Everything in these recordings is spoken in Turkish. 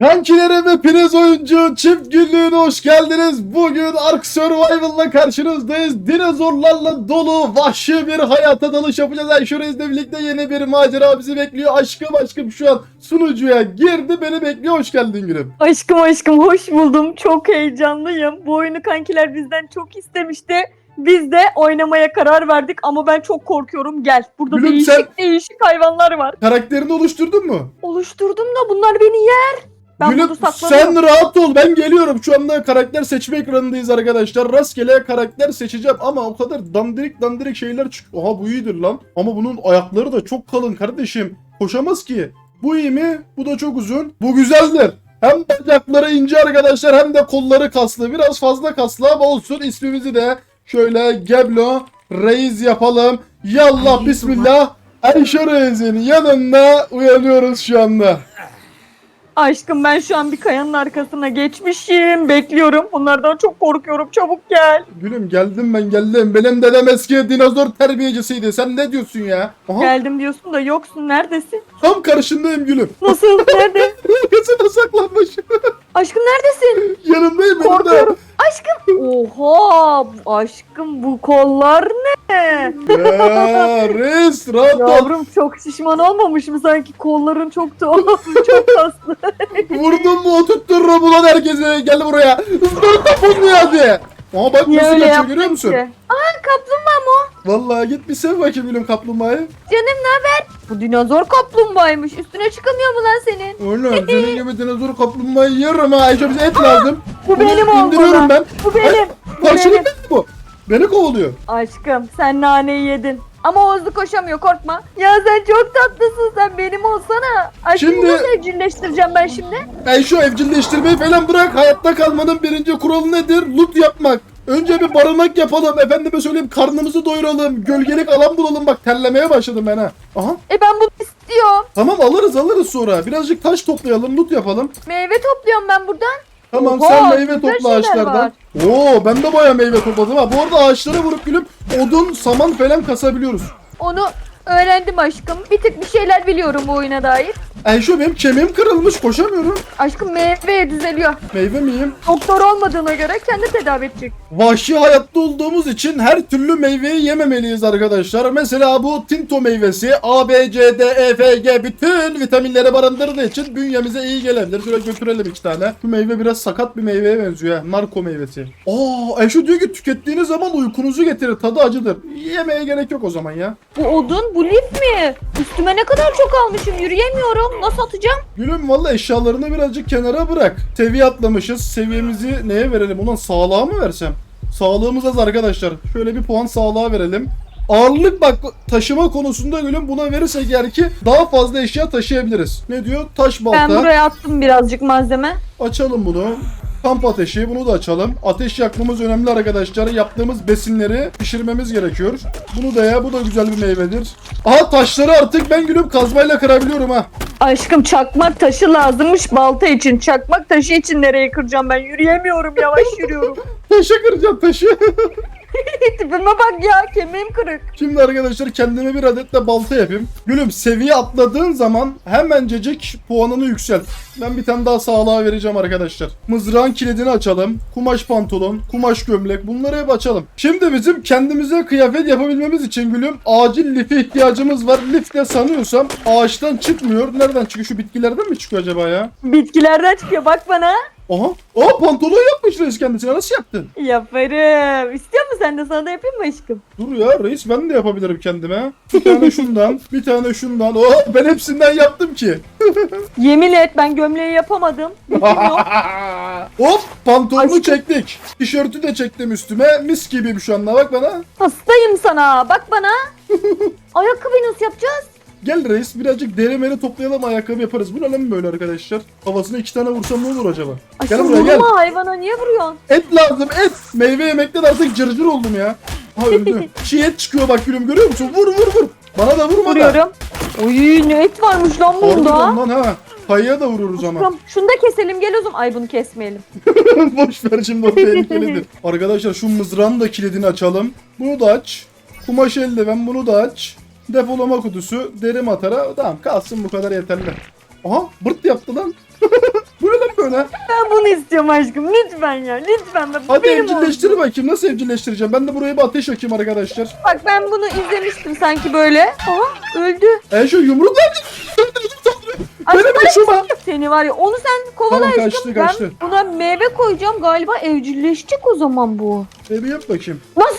Kankilerim ve Priz oyuncu çift günlüğüne hoş geldiniz. Bugün Ark Survival'la karşınızdayız. Dinozorlarla dolu vahşi bir hayata dalış yapacağız. Ayşe birlikte yeni bir macera bizi bekliyor. Aşkım aşkım şu an sunucuya girdi beni bekliyor. Hoş geldin gülüm. Aşkım aşkım hoş buldum. Çok heyecanlıyım. Bu oyunu kankiler bizden çok istemişti. Biz de oynamaya karar verdik ama ben çok korkuyorum. Gel. Burada Gülüm, değişik sen- değişik hayvanlar var. Karakterini oluşturdun mu? Oluşturdum da bunlar beni yer. Ben Gülüm burada saklanıyorum. sen rahat ol ben geliyorum. Şu anda karakter seçme ekranındayız arkadaşlar. Rastgele karakter seçeceğim ama o kadar dandirik dandirik şeyler çıkıyor. Oha bu iyidir lan. Ama bunun ayakları da çok kalın kardeşim. Koşamaz ki. Bu iyi mi? Bu da çok uzun. Bu güzeldir. Hem bacakları ince arkadaşlar hem de kolları kaslı. Biraz fazla kaslı ama olsun. İsmimizi de şöyle Geblo Reis yapalım. Yallah bismillah. Ayşe Reis'in yanında uyanıyoruz şu anda. Aşkım ben şu an bir kayanın arkasına geçmişim. Bekliyorum. Bunlardan çok korkuyorum. Çabuk gel. Gülüm geldim ben geldim. Benim dedem eski dinozor terbiyecisiydi. Sen ne diyorsun ya? Aha, Geldim diyorsun da yoksun. Neredesin? tam karşındayım gülüm. Nasıl? Nerede? Arkasına saklanmış. Aşkım neredesin? De. Korkuyorum. Aşkım. Oha. bu- Aşkım bu kollar ne? Ya reis rahat ol. Yavrum çok şişman olmamış mı sanki kolların çok tuhaf, çok kaslı. Vurdun mu oturttururum ulan herkese. Gel buraya. Isırta bunu hadi. Aha bak Niye nasıl öyle kaçıyor yaptın görüyor musun? ki? Aa kaplumbağa? Vallahi git bir sev bakayım gülüm kaplumbağayı. Canım ne haber? Bu dinozor kaplumbağaymış. Üstüne çıkamıyor mu lan senin? Oğlum senin gibi dinozor kaplumbağayı yerim ha. Ayşe bize et lazım. Bu benim Bunu indiriyorum lan. ben. Bu benim. Bu Karşılık benim. benim bu. Beni kovalıyor. Aşkım sen naneyi yedin. Ama o hızlı koşamıyor korkma. Ya sen çok tatlısın sen benim olsana. Aşkım Şimdi- nasıl evcilleştireceğim ben şimdi? Ben şu evcilleştirmeyi falan bırak. Hayatta kalmanın birinci kuralı nedir? Loot yapmak. Önce bir barınak yapalım. Efendime söyleyeyim karnımızı doyuralım. Gölgelik alan bulalım. Bak terlemeye başladım ben ha. Aha. E ben bunu istiyorum. Tamam alırız alırız sonra. Birazcık taş toplayalım. Loot yapalım. Meyve topluyorum ben buradan. Tamam Oha, sen meyve topla ağaçlardan. var. Oo ben de bayağı meyve topladım ha. Bu arada ağaçlara vurup gülüm odun, saman falan kasabiliyoruz. Onu öğrendim aşkım. Bir tık bir şeyler biliyorum bu oyuna dair. Ayşe benim kemiğim kırılmış koşamıyorum. Aşkım meyve düzeliyor. Meyve miyim? Doktor olmadığına göre kendi tedavi edecek. Vahşi hayatta olduğumuz için her türlü meyveyi yememeliyiz arkadaşlar. Mesela bu tinto meyvesi A, B, C, D, E, F, G bütün vitaminleri barındırdığı için bünyemize iyi gelebilir. Şöyle götürelim iki tane. Bu meyve biraz sakat bir meyveye benziyor. Narko meyvesi. Aa, Ayşe diyor ki tükettiğiniz zaman uykunuzu getirir. Tadı acıdır. Yemeye gerek yok o zaman ya. Bu odun, bu lif mi? Üstüme ne kadar çok almışım. Yürüyemiyorum. Nasıl atacağım? Gülüm valla eşyalarını birazcık kenara bırak. Seviye atlamışız. Seviyemizi neye verelim? Ulan sağlığa mı versem? Sağlığımız az arkadaşlar. Şöyle bir puan sağlığa verelim. Ağırlık bak taşıma konusunda gülüm buna verirsek eğer ki daha fazla eşya taşıyabiliriz. Ne diyor? Taş balta. Ben buraya attım birazcık malzeme. Açalım bunu. Kamp ateşi bunu da açalım. Ateş yakmamız önemli arkadaşlar. Yaptığımız besinleri pişirmemiz gerekiyor. Bunu da ya bu da güzel bir meyvedir. Aha taşları artık ben gülüm kazmayla kırabiliyorum ha. Aşkım çakmak taşı lazımmış balta için. Çakmak taşı için nereye kıracağım ben? Yürüyemiyorum. Yavaş yürüyorum. Taşa kıracağım taşı. Tipime bak ya. Kemiğim kırık. Şimdi arkadaşlar kendime bir adet de balta yapayım. Gülüm seviye atladığın zaman hemencecik puanını yükselt. Ben bir tane daha sağlığa vereceğim arkadaşlar. Mızrağın kilidini açalım. Kumaş pantolon, kumaş gömlek bunları hep açalım. Şimdi bizim kendimize kıyafet yapabilmemiz için gülüm acil life ihtiyacımız var. Lif de sanıyorsam ağaçtan çıkmıyor. Nereden çıkıyor? Şu bitkilerden mi çıkıyor acaba ya? Bitkilerden çıkıyor. Bak bana. Aha. Aa pantolon yapmış reis kendisine. Nasıl yaptın? Yaparım. İstiyor musun sen de sana da yapayım mı aşkım? Dur ya reis ben de yapabilirim kendime. Bir tane şundan, bir tane şundan. Oh ben hepsinden yaptım ki. Yemin et ben gömleği yapamadım. Hop pantolonu Aşkım. çektik. Tişörtü de çektim üstüme. Mis gibiyim şu anda bak bana. Hastayım sana. Bak bana. Ayakkabıyı nasıl yapacağız? Gel reis birazcık deri meri toplayalım ayakkabı yaparız. Bu ne lan böyle arkadaşlar? Havasına iki tane vursam ne olur acaba? Gel Aşkım buraya gel. hayvana niye vuruyorsun? Et lazım et. Meyve yemekten artık cırcır oldum ya. Ha öldü. Çiğ et çıkıyor bak gülüm görüyor musun? Vur vur vur. Bana da vurma da. Vuruyorum. Oy ne et varmış lan bunda. Harbiden lan ha. Kayaya da vururuz ama. Tamam, şunu da keselim gel o zaman. Ay bunu kesmeyelim. Boş ver şimdi o tehlikelidir. Arkadaşlar şu mızrağın da kilidini açalım. Bunu da aç. Kumaş eldiven bunu da aç. Depolama kutusu, deri matara. Tamam kalsın bu kadar yeterli. Aha bırt yaptı lan. Bu ne lan böyle? Ben bunu istiyorum aşkım. Lütfen ya. Lütfen. Bak, Hadi benim evcilleştir olsun. bakayım. Nasıl evcilleştireceğim? Ben de buraya bir ateş yakayım arkadaşlar. Bak ben bunu izlemiştim sanki böyle. Aha öldü. E şu yumruk nerede? Benim eşuma. seni var ya onu sen kovala Tamam aşkım. kaçtı kaçtı. Ben buna meyve koyacağım galiba evcilleşecek o zaman bu. E bir yap bakayım. Nasıl?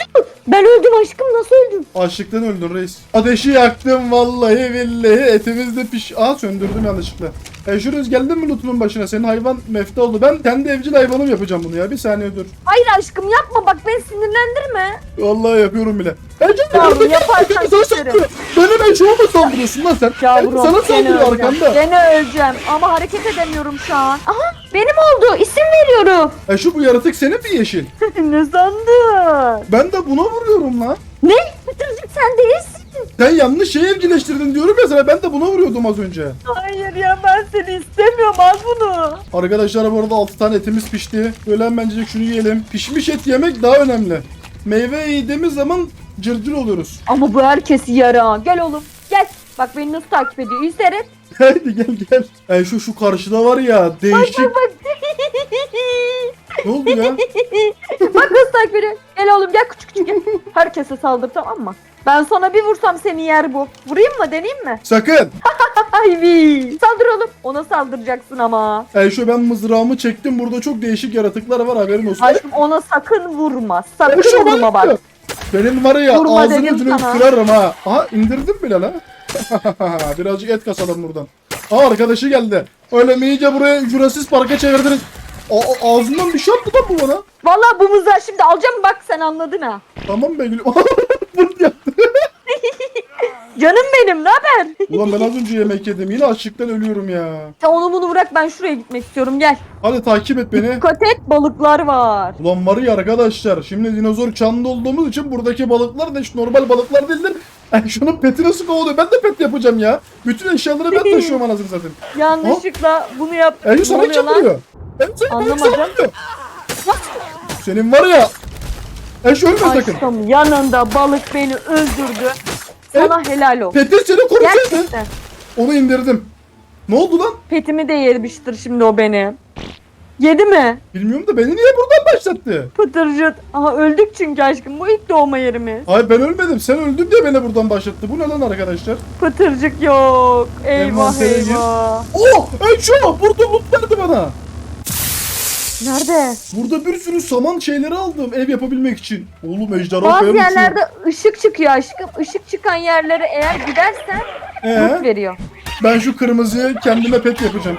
Ben öldüm aşkım nasıl öldüm? Açlıktan öldün reis. Ateşi yaktım vallahi billahi etimiz de piş... Aa söndürdüm yanlışlıkla. E Şuruz geldin mi lootumun başına? Senin hayvan mefte oldu. Ben kendi evcil hayvanım yapacağım bunu ya. Bir saniye dur. Hayır aşkım yapma bak beni sinirlendirme. Vallahi yapıyorum bile. Ece Yavrum, yaparsan Benim eşeğime mi saldırıyorsun lan sen? Yavrum sana saldırıyor arkanda. Gene öleceğim ama hareket edemiyorum şu an. Aha benim oldu isim veriyorum. E şu bu yaratık senin mi yeşil? ne sandın? Ben de buna vuruyorum lan. Ne? Bitircik sen değilsin. Sen yanlış şey evcilleştirdin diyorum ya sana. Ben de buna vuruyordum az önce. Hayır ya ben seni istemiyorum al bunu. Arkadaşlar bu arada 6 tane etimiz pişti. Böyle hemencecik şunu yiyelim. Pişmiş et yemek daha önemli. Meyve yediğimiz zaman cırcır oluyoruz. Ama bu herkesi yara. Gel oğlum gel. Bak beni nasıl takip ediyor. İyi seyret. Hadi gel gel. E şu şu karşıda var ya değişik. Bak bak. Ne oldu ya? bak nasıl takip ediyor. Gel oğlum gel küçük küçük. Herkese saldır tamam mı? Ben sana bir vursam seni yer bu. Vurayım mı deneyeyim mi? Sakın. Ay bir. Saldır oğlum. Ona saldıracaksın ama. E şu ben mızrağımı çektim. Burada çok değişik yaratıklar var haberin olsun. Aşkım ona sakın vurma. E Sakın vurma bak. Senin var ya Vurma ağzını dedim sana. kırarım ha. Aha indirdim bile lan. Birazcık et kasalım buradan. Aa arkadaşı geldi. Öyle mi iyice buraya Jurassic Park'a çevirdiniz. Aa, ağzından bir şey yaptı lan bu bana. Vallahi bu mızrağı şimdi alacağım bak sen anladın ha. Tamam be gülüm. Fırt yaptı. Canım benim ne haber? Ulan ben az önce yemek yedim. Yine açlıktan ölüyorum ya. Sen onu bunu bırak ben şuraya gitmek istiyorum gel. Hadi takip et beni. Dikkat et balıklar var. Ulan var ya arkadaşlar. Şimdi dinozor çağında olduğumuz için buradaki balıklar da hiç normal balıklar değildir. Ay şunun peti nasıl kovalıyor? Ben de pet yapacağım ya. Bütün eşyaları ben taşıyorum anasını satayım. Yanlışlıkla bunu yap. Ey Ne sana oluyor kim lan? vuruyor? Sana Anlamadım. kim vuruyor? Senin var ya. Ey şu ölme sakın. Aşkım yanında balık beni öldürdü. Sana helal olsun. Peti seni korusaydın. Gerçekten. Onu indirdim. Ne oldu lan? Petimi de yemiştir şimdi o beni. Yedi mi? Bilmiyorum da beni niye buradan başlattı? Pıtırcıt. Aha öldük çünkü aşkım. Bu ilk doğma yerimiz. Hayır ben ölmedim. Sen öldün diye beni buradan başlattı. Bu ne lan arkadaşlar? Pıtırcık yok. Eyvah Envantere gir. eyvah. Oh! Ey şu! Burada loot verdi bana. Nerede? Burada bir sürü saman şeyleri aldım ev yapabilmek için. Oğlum ejderha Bazı koyar mısın? yerlerde ışık çıkıyor aşkım. Işık çıkan yerlere eğer gidersen loot Ee, veriyor. ben şu kırmızıyı kendime pet yapacağım.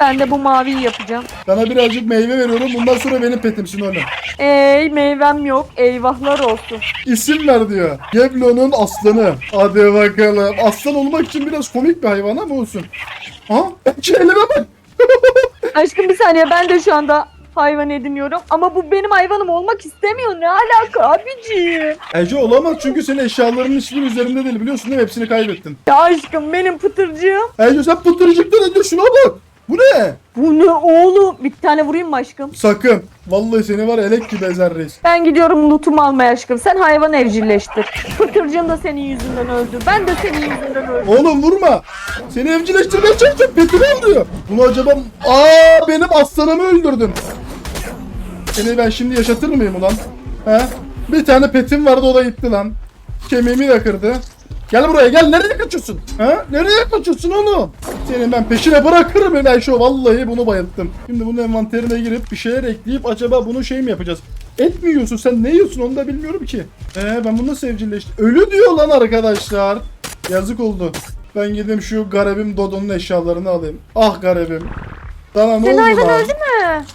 Ben de bu maviyi yapacağım. Sana birazcık meyve veriyorum. Bundan sonra benim petimsin oğlum. Ey meyvem yok. Eyvahlar olsun. İsim ver diyor. Geblo'nun aslanı. Hadi bakalım. Aslan olmak için biraz komik bir hayvan ama olsun. Ha? Şeylere bak. Aşkım bir saniye ben de şu anda hayvan ediniyorum. Ama bu benim hayvanım olmak istemiyor. Ne alaka abiciğim? Ece olamaz çünkü senin eşyalarının hiçbir üzerinde değil biliyorsun değil mi? Hepsini kaybettin. Ya aşkım benim pıtırcığım. Ece sen pıtırcıktan önce şuna bak. Bu ne? Bu ne oğlum? Bir tane vurayım mı aşkım? Sakın. Vallahi seni var elek gibi ezer reis. Ben gidiyorum lootumu almaya aşkım. Sen hayvan evcilleştir. Pıtırcığım da senin yüzünden öldü. Ben de senin yüzünden öldüm. Oğlum vurma. Seni evcilleştirmeye çalışıyorum. Petini alıyor. Bunu acaba... Aa benim aslanımı öldürdün. Seni ben şimdi yaşatır mıyım ulan? He? Bir tane petim vardı o da gitti lan. Kemiğimi de kırdı. Gel buraya gel. Nereye kaçıyorsun? He? Nereye kaçıyorsun oğlum? Senin ben peşine bırakırım ben şu vallahi bunu bayılttım. Şimdi bunun envanterine girip bir şeyler ekleyip acaba bunu şey mi yapacağız? Et mi yiyorsun sen ne yiyorsun onu da bilmiyorum ki. Ee ben bunu nasıl evcilleştim? Ölü diyor lan arkadaşlar. Yazık oldu. Ben gideyim şu garibim Dodo'nun eşyalarını alayım. Ah garibim. Sana ne Senin oldu hayvan lan? öldü mü?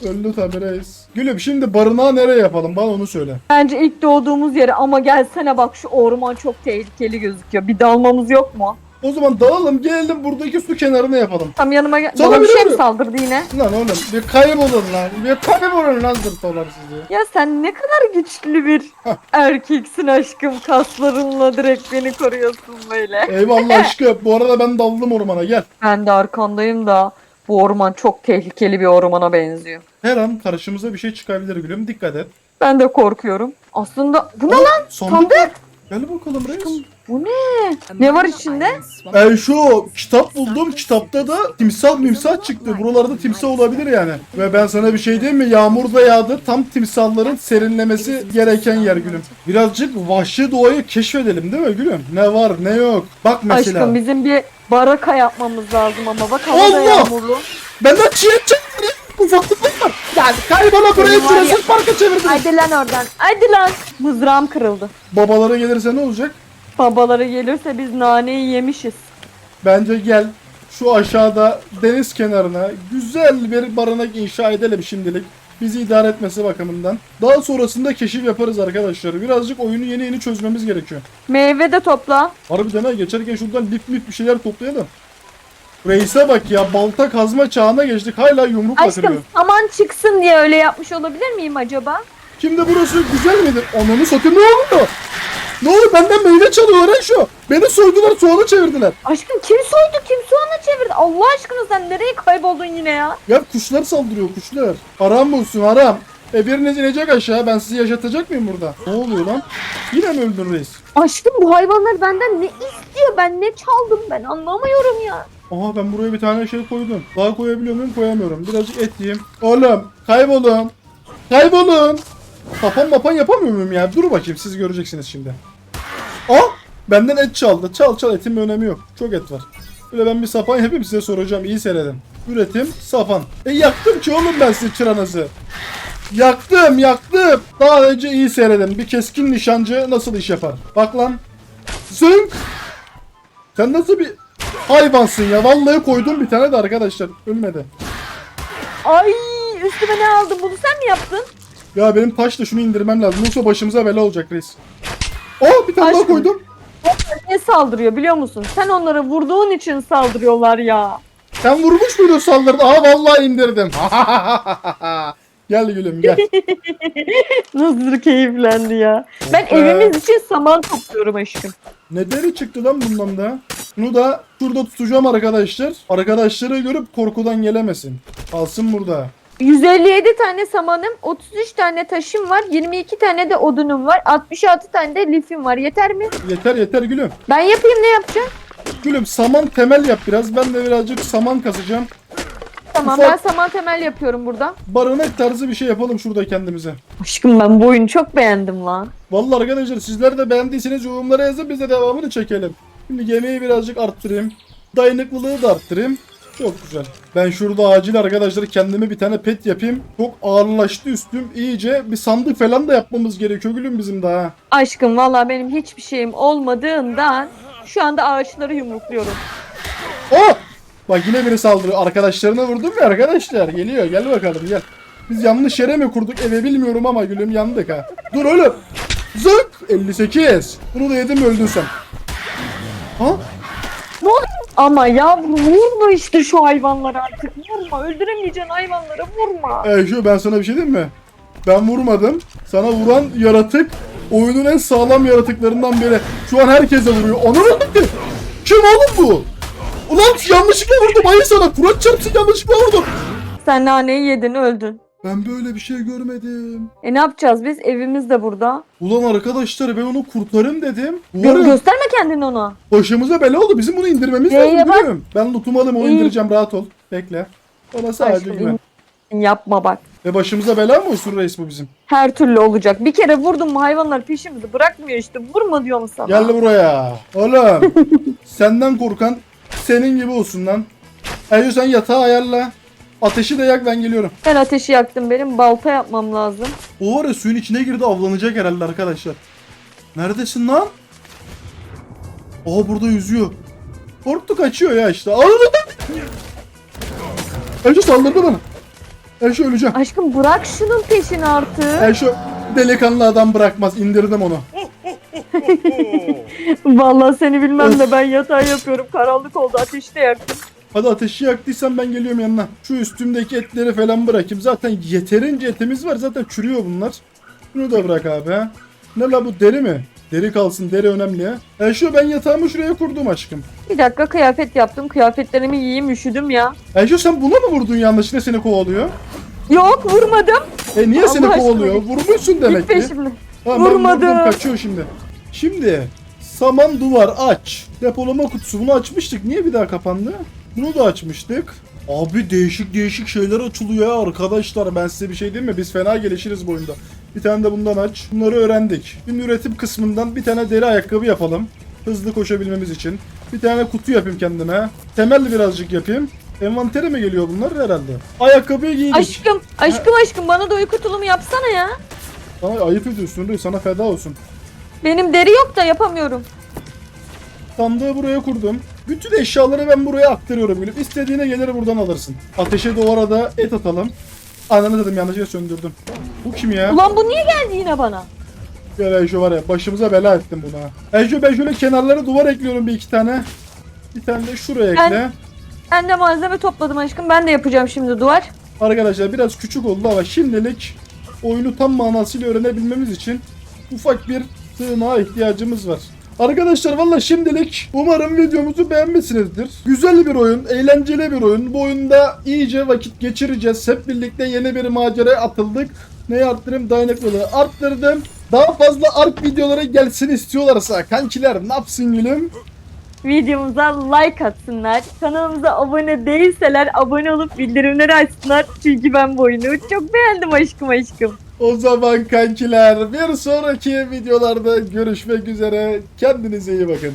Öldü tabi reis. Gülüm şimdi barınağı nereye yapalım? Bana onu söyle. Bence ilk doğduğumuz yere ama gelsene bak şu orman çok tehlikeli gözüküyor. Bir dalmamız yok mu? O zaman dağılalım gelelim buradaki su kenarına yapalım. Tam yanıma gel. Sana Bana bir şey mi saldırdı yine? Lan oğlum bir kaybolun lan. Bir kaybolun lan zırtolar sizi. Ya sen ne kadar güçlü bir erkeksin aşkım. Kaslarınla direkt beni koruyorsun böyle. Eyvallah aşkım. Bu arada ben daldım ormana gel. Ben de arkandayım da bu orman çok tehlikeli bir ormana benziyor. Her an karşımıza bir şey çıkabilir gülüm. Dikkat et. Ben de korkuyorum. Aslında bu ne lan? Sandık. Sandık. Gel bakalım reis. Bu ne? Ne var içinde? Ben şu kitap buldum. Kitapta da timsah mimsah çıktı. Buralarda timsah olabilir yani. Ve ben sana bir şey diyeyim mi? Yağmur da yağdı. Tam timsahların serinlemesi gereken yer gülüm. Birazcık vahşi doğayı keşfedelim değil mi gülüm? Ne var ne yok. Bak mesela. Aşkım bizim bir baraka yapmamız lazım ama bak hava da Allah! yağmurlu. Benden çiğ çekti. Ufaklık var. Yani kaybola burayı Benim var ya- Jurassic Park'a çevirdin. Hadi lan oradan. Hadi lan. Mızrağım kırıldı. Babalara gelirse ne olacak? Babaları gelirse biz naneyi yemişiz. Bence gel şu aşağıda deniz kenarına güzel bir barınak inşa edelim şimdilik. Bizi idare etmesi bakımından. Daha sonrasında keşif yaparız arkadaşlar. Birazcık oyunu yeni yeni çözmemiz gerekiyor. Meyve de topla. Harbiden ha geçerken şuradan lif mif bir şeyler toplayalım. Reis'e bak ya balta kazma çağına geçtik hala kırıyor. Aşkım saman çıksın diye öyle yapmış olabilir miyim acaba? Şimdi burası güzel midir? Ananı satayım ne oldu? Ne oldu benden meyve çalıyorlar ha şu. Beni soydular soğana çevirdiler. Aşkım kim soydu kim soğana çevirdi? Allah aşkına sen nereye kayboldun yine ya? Ya kuşlar saldırıyor kuşlar. Haram olsun haram. E biriniz inecek aşağı ben sizi yaşatacak mıyım burada? Ne oluyor lan? Yine mi öldün reis? Aşkım bu hayvanlar benden ne istiyor? Ben ne çaldım ben anlamıyorum ya. Aha ben buraya bir tane şey koydum. Daha koyabiliyor muyum? Koyamıyorum. Birazcık et yiyeyim. Oğlum kaybolun. Kaybolun. Kapan mapan yapamıyor muyum ya? Dur bakayım siz göreceksiniz şimdi. Aa benden et çaldı. Çal çal etin bir önemi yok. Çok et var. Böyle ben bir sapan yapayım size soracağım. İyi seyredin. Üretim sapan. E yaktım ki oğlum ben size çıranızı. Yaktım yaktım. Daha önce iyi seyredin. Bir keskin nişancı nasıl iş yapar? Bak lan. Zınk. Sen nasıl bir hayvansın ya. Vallahi koydum bir tane de arkadaşlar. Ölmedi. Ay üstüme ne aldın bunu sen mi yaptın? Ya benim taşla şunu indirmem lazım. Yoksa başımıza bela olacak reis. Oh bir tane daha Aşkım. koydum. Ne saldırıyor biliyor musun? Sen onları vurduğun için saldırıyorlar ya. Sen vurmuş muydun saldırdı? Aha vallahi indirdim. gel gülüm gel. Nasıl keyiflendi ya. Ben Ee, evimiz için saman topluyorum aşkım. Ne deri çıktı lan bundan da? Bunu da şurada tutacağım arkadaşlar. Arkadaşları görüp korkudan gelemesin. Kalsın burada. 157 tane samanım, 33 tane taşım var, 22 tane de odunum var, 66 tane de lifim var. Yeter mi? Yeter yeter gülüm. Ben yapayım ne yapacağım? Gülüm saman temel yap biraz. Ben de birazcık saman kasacağım. Tamam Ufak- ben saman temel yapıyorum burada. Barınak tarzı bir şey yapalım şurada kendimize. Aşkım ben bu oyunu çok beğendim lan. Vallahi arkadaşlar sizler de beğendiyseniz yorumlara yazın biz de devamını çekelim. Şimdi yemeği birazcık arttırayım. Dayanıklılığı da arttırayım. Çok güzel. Ben şurada acil arkadaşlar kendime bir tane pet yapayım. Çok ağırlaştı üstüm. İyice bir sandık falan da yapmamız gerekiyor gülüm bizim daha. Aşkım valla benim hiçbir şeyim olmadığından şu anda ağaçları yumrukluyorum. Oh! Bak yine biri saldırıyor. Arkadaşlarına vurdum ya arkadaşlar. Geliyor gel bakalım gel. Biz yanlış yere mi kurduk eve bilmiyorum ama gülüm yandık ha. Dur oğlum. Zık 58. Bunu da yedim öldün sen. Ha? Ama yavrum vurma işte şu hayvanları artık vurma öldüremeyeceksin hayvanları vurma. Ee, şu ben sana bir şey diyeyim mi? Ben vurmadım. Sana vuran yaratık oyunun en sağlam yaratıklarından biri. Şu an herkese vuruyor. Onu öldürdü. Kim oğlum bu? Ulan yanlışlıkla vurdum. Hayır sana. Kurat çarpsın yanlışlıkla vurdum. Sen naneyi yedin öldün. Ben böyle bir şey görmedim. E ne yapacağız biz evimiz de burada. Ulan arkadaşlar ben onu kurtarım dedim. Gö- Umarım gösterme kendini ona. başımıza bela oldu. Bizim bunu indirmemiz Neye lazım bak? gülüm. Ben lootumu alayım onu İyi. indireceğim rahat ol. Bekle. Ona sadece Aşkım, güven. Yapma bak. Ve başımıza bela mı olsun reis bu bizim? Her türlü olacak. Bir kere vurdum mu hayvanlar peşimizi bırakmıyor işte. Vurma diyorum sana. Gel buraya. Oğlum. senden korkan senin gibi olsun lan. Eyo sen yatağı ayarla. Ateşi de yak ben geliyorum. Ben ateşi yaktım benim balta yapmam lazım. O var ya suyun içine girdi avlanacak herhalde arkadaşlar. Neredesin lan? Aa burada yüzüyor. Korktu kaçıyor ya işte. Eyo saldırdı bana. Eyo öleceğim. Aşkım bırak şunun peşini artık. Eyo delikanlı adam bırakmaz. İndirdim onu. Vallahi seni bilmem de ben yatağı yapıyorum. Karanlık oldu ateşi de yaktım. Hadi ateşi yaktıysan ben geliyorum yanına. Şu üstümdeki etleri falan bırakayım. Zaten yeterince etimiz var. Zaten çürüyor bunlar. Bunu da bırak abi ha. Ne la bu deri mi? Deri kalsın deri önemli ya. E şu ben yatağımı şuraya kurdum aşkım. Bir dakika kıyafet yaptım. Kıyafetlerimi giyeyim üşüdüm ya. E şu sen buna mı vurdun yanlışlıkla seni kovalıyor? Yok vurmadım. E niye Allah seni aşkına kovalıyor? git. Vurmuşsun demek Git ki. peşimden. Tamam, ben Vurmadım. vurdum, kaçıyor şimdi. Şimdi saman duvar aç. Depolama kutusu bunu açmıştık. Niye bir daha kapandı? Bunu da açmıştık. Abi değişik değişik şeyler açılıyor arkadaşlar. Ben size bir şey diyeyim mi? Biz fena gelişiriz bu oyunda. Bir tane de bundan aç. Bunları öğrendik. Şimdi üretim kısmından bir tane deri ayakkabı yapalım. Hızlı koşabilmemiz için. Bir tane kutu yapayım kendime. Temel birazcık yapayım. Envantere mi geliyor bunlar herhalde? Ayakkabıyı giydik. Aşkım, aşkım aşkım bana da uyku tulumu yapsana ya. Sana ayıp ediyorsun Rui, sana feda olsun. Benim deri yok da yapamıyorum. Sandığı buraya kurdum. Bütün eşyaları ben buraya aktarıyorum gülüm. İstediğine gelir buradan alırsın. Ateşe de o arada et atalım. Ananı dedim yanlışlıkla söndürdüm. Bu kim ya? Ulan bu niye geldi yine bana? Ya Ejo var ya başımıza bela ettim buna. Ejo ben şöyle kenarlara duvar ekliyorum bir iki tane. Bir tane de şuraya Ben- ekle. Ben de malzeme topladım aşkım. Ben de yapacağım şimdi duvar. Arkadaşlar biraz küçük oldu ama şimdilik oyunu tam manasıyla öğrenebilmemiz için ufak bir sığınağa ihtiyacımız var. Arkadaşlar valla şimdilik umarım videomuzu beğenmişsinizdir. Güzel bir oyun, eğlenceli bir oyun. Bu oyunda iyice vakit geçireceğiz. Hep birlikte yeni bir maceraya atıldık. Neyi arttırayım? Dayanıklılığı arttırdım. Daha fazla ARK videoları gelsin istiyorlarsa kankiler ne yapsın gülüm? Videomuza like atsınlar. Kanalımıza abone değilseler abone olup bildirimleri açsınlar. Çünkü ben bu oyunu çok beğendim aşkım aşkım. O zaman kankiler bir sonraki videolarda görüşmek üzere. Kendinize iyi bakın.